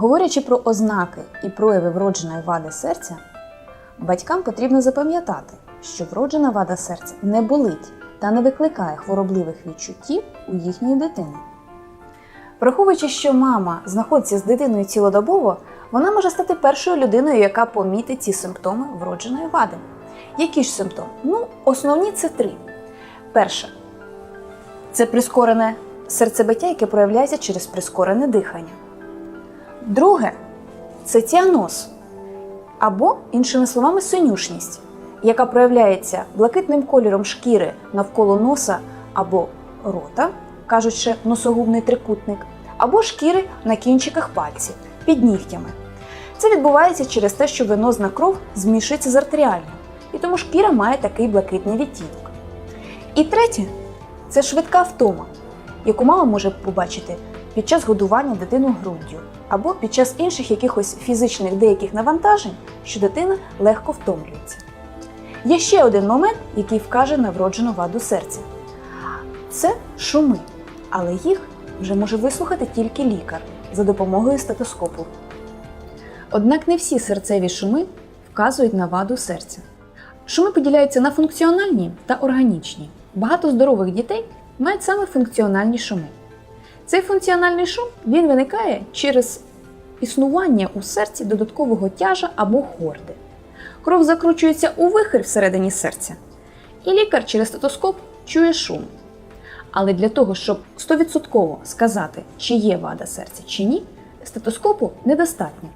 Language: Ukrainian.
Говорячи про ознаки і прояви вродженої вади серця, батькам потрібно запам'ятати, що вроджена вада серця не болить та не викликає хворобливих відчуттів у їхньої дитини. Враховуючи, що мама знаходиться з дитиною цілодобово, вона може стати першою людиною, яка помітить ці симптоми вродженої вади. Які ж симптоми? Ну, основні це три. Перше це прискорене серцебиття, яке проявляється через прискорене дихання. Друге це тіаноз, або, іншими словами, синюшність, яка проявляється блакитним кольором шкіри навколо носа або рота, кажучи носогубний трикутник, або шкіри на кінчиках пальців під нігтями. Це відбувається через те, що венозна кров змішується з артеріальною, і тому шкіра має такий блакитний відтінок. І третє це швидка втома, яку мама може побачити під час годування дитину груддю або під час інших якихось фізичних деяких навантажень, що дитина легко втомлюється. Є ще один момент, який вкаже на вроджену ваду серця. Це шуми, але їх вже може вислухати тільки лікар за допомогою стетоскопу. Однак не всі серцеві шуми вказують на ваду серця. Шуми поділяються на функціональні та органічні. Багато здорових дітей мають саме функціональні шуми. Цей функціональний шум він виникає через існування у серці додаткового тяжа або хорди. Кров закручується у вихир всередині серця, і лікар через стетоскоп чує шум. Але для того, щоб 100% сказати, чи є вада серця чи ні, стетоскопу недостатньо.